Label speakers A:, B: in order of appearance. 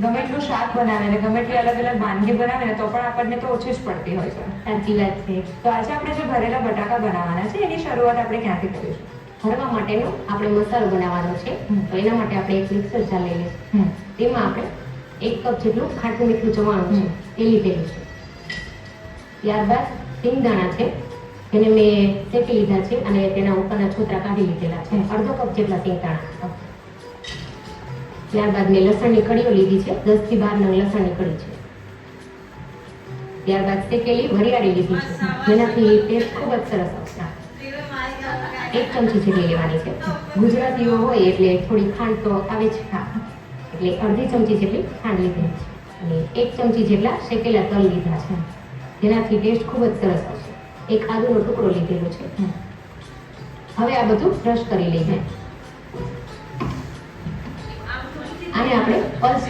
A: ગમે એટલું શાક બનાવે ને ગમે એટલી અલગ અલગ વાનગી બનાવે ને તો પણ આપણને તો ઓછી જ પડતી હોય છે.
B: સાચી વાત છે.
A: તો આજે આપણે જે ભરેલા બટાકા બનાવવાના છે એની શરૂઆત આપણે ક્યાંથી કરીશું?
B: ભરવા માટેનો આપણે મસાલો બનાવવાનો છે. તો એના માટે આપણે એક મિક્સર જાર લઈ લઈશું તેમાં આપણે એક કપ જેટલું ખાટું મીઠું જવાનું છે. એ લીધેલું છે. ત્યારબાદ સિંગદાણા છે. એને મેં શેકી લીધા છે અને તેના ઉપરના છોતરા કાઢી લીધેલા છે. અડધો કપ જેટલા સિંગદાણા ત્યારબાદ મેં લસણની કળીઓ લીધી છે. દસથી બાર નંગ લસણની કળી છે. ત્યારબાદ શેકેલી, વરિયાળી લીધી છે. જેનાથી ટેસ્ટ ખૂબ જ સરસ આવશે. એક ચમચી જેટલી લેવાની છે. ગુજરાતીઓ હોય એટલે થોડી ખાંડ તો આવે જ ખા એટલે અડધી ચમચી જેટલી ખાંડ લીધી છે. અને એક ચમચી જેટલા શેકેલા તલ લીધા છે. જેનાથી ટેસ્ટ ખૂબ જ સરસ આવશે. એક આદુનો ટુકડો લીધેલો છે. હવે આ બધું ક્રશ કરી લઈએ. આને આપણે